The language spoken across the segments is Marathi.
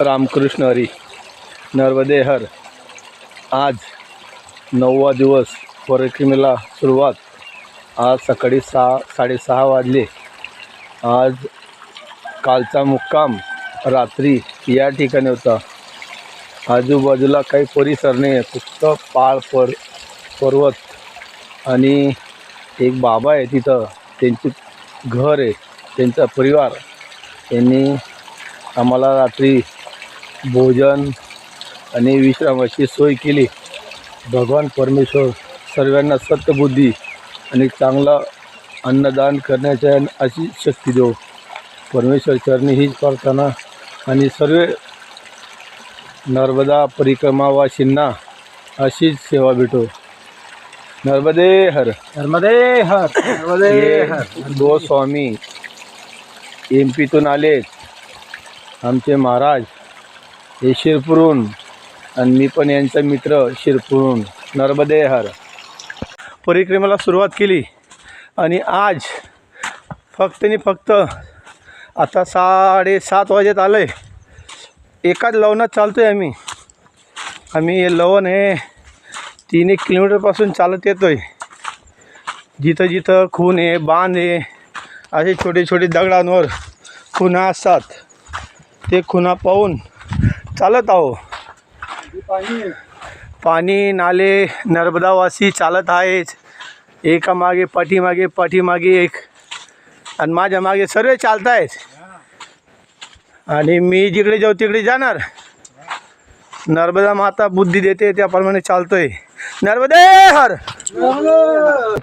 रामकृष्ण हरी नर्वदे हर आज नववा दिवस परिक्रमेला सुरुवात. आज सकाळी सहा साडेसहा वाजले. आज कालचा मुक्काम रात्री या ठिकाणी होता. आजूबाजूला काही परिसर नाही आहे फक्त पाळ पर पर्वत आणि एक बाबा आहे तिथं. त्यांचे घर आहे त्यांचा परिवार. त्यांनी आम्हाला रात्री भोजन आणि विश्रामाची सोय केली. भगवान परमेश्वर सर्वांना सत्यबुद्धी आणि चांगलं अन्नदान करण्याच्या अशी शक्ती देऊ परमेश्वर चरणी हीच प्रार्थना आणि सर्व नर्मदा परिक्रमावासींना अशीच सेवा भेटो. नर्मदे हर. नर्मदे हर. नर्मदे हर. गो स्वामी. एम पीतून आलेत. आमचे महाराज. हे शिरपुरून आणि मी पण यांचा मित्र शिरपुरून. नर्मदे हर. परिक्रमेला सुरुवात केली आणि आज फक्त आणि फक्त आता साडेसात वाजेत आलं आहे एकाच लवणात चालतो आहे आम्ही. आम्ही हे लवण हे तीन एक किलोमीटरपासून चालत येतो आहे जिथं जिथं खून आहे बांध आहे असे छोटे छोटे दगडांवर खुणा असतात. ते खुणा पाहून चालत आहो. पाणी नाले नर्मदावासी चालत आहेच एकामागे पाठीमागे पाठीमागे एक. आणि माझ्या मागे सर्व चालत आहेत आणि मी जिकडे जाऊ तिकडे जाणार. नर्मदा माता बुद्धी देते त्याप्रमाणे चालतोय. नर्मदे हर!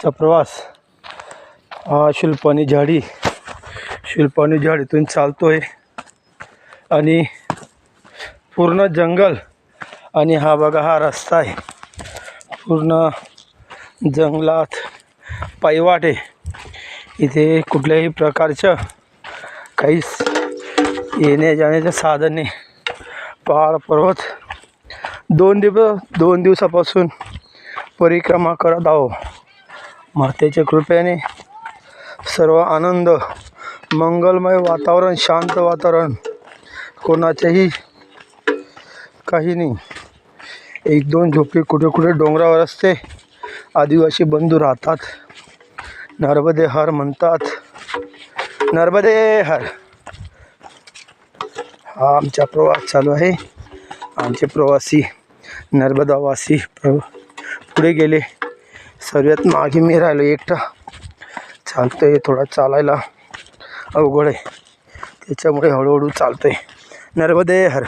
चा प्रवास. हा शिल्पानी झाडी. शिल्पानी झाडीतून चालतोय. आणि पूर्ण जंगल. आणि हा बघा हा रस्ता आहे. पूर्ण जंगलात पायवाट आहे. इथे कुठल्याही प्रकारचं काहीच येण्या जाण्याचं साधन नाही. पहाड पर्वत. दोन दिवस दोन दिवसापासून परिक्रमा करत आहो मातेच्या कृपेने सर्व आनंद मंगलमय वातावरण शांत वातावरण कोणाच्याही काही नाही. एक दोन झोपडी कुठे कुठे डोंगरावर असते. आदिवासी बंधू राहतात. नर्मदे हर म्हणतात. नर्मदे हर. हा आमचा प्रवास चालू आहे. आमचे प्रवासी नर्मदावासी प्र पुढे गेले. सर्वात मागे मी राहिलो एकटा. चालतो आहे थोडा चालायला अवघड आहे. त्याच्यामुळे हळूहळू चालतो आहे नर्मदे हर.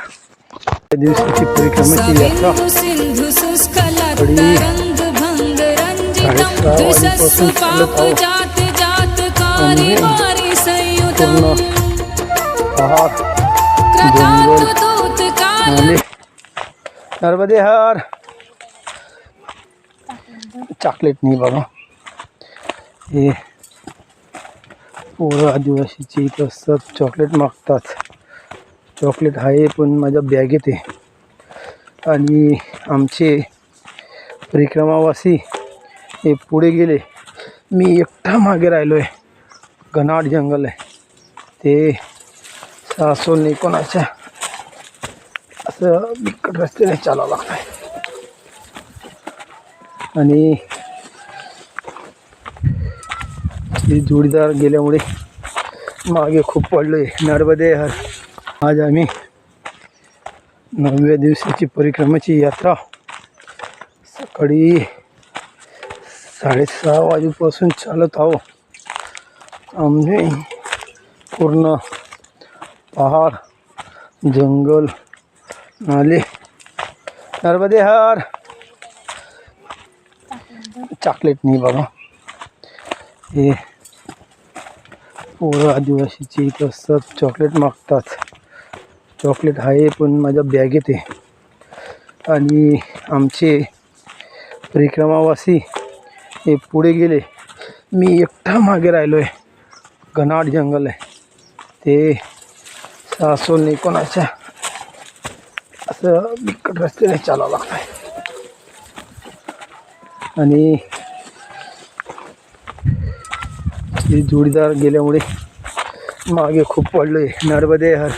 त्या दिवसाची परिक्रमाची यात्रा पूर्ण पहाड नर्मदे हर. चॉकलेट नाही बाबा. हे पोरं आदिवासीची इथं असतात चॉकलेट मागतात. चॉकलेट आहे पण माझ्या बॅगेत आहे. आणि आमचे परिक्रमावासी हे पुढे गेले. मी एकटा मागे राहिलो आहे घनाट जंगल आहे. ते सासोल नाही कोणाच्या असं बिकट रस्त्याने चालावं लागतं आहे आणि जोडीदार गेल्यामुळे मागे खूप पडलो आहे नर्मदे हर आज आम्ही नवव्या दिवसाची परिक्रमाची यात्रा सकाळी साडेसहा वाजेपासून चालत आहो आम्ही पूर्ण पहाड जंगल नाले नर्मदे हार. चॉकलेट नाही बाबा. हे पोरं आदिवासीची इथं असतात चॉकलेट मागतात. चॉकलेट आहे पण माझ्या बॅगेत आहे. आणि आमचे परिक्रमावासी हे पुढे गेले. मी एकटा मागे राहिलो आहे घनाट जंगल आहे. ते सासोल नाही कोणाच्या? असं बिकट रस्त्याने चालावं लागतं आहे आणि जोडीदार गेल्यामुळे मागे खूप पडलो आहे नर्मदे हर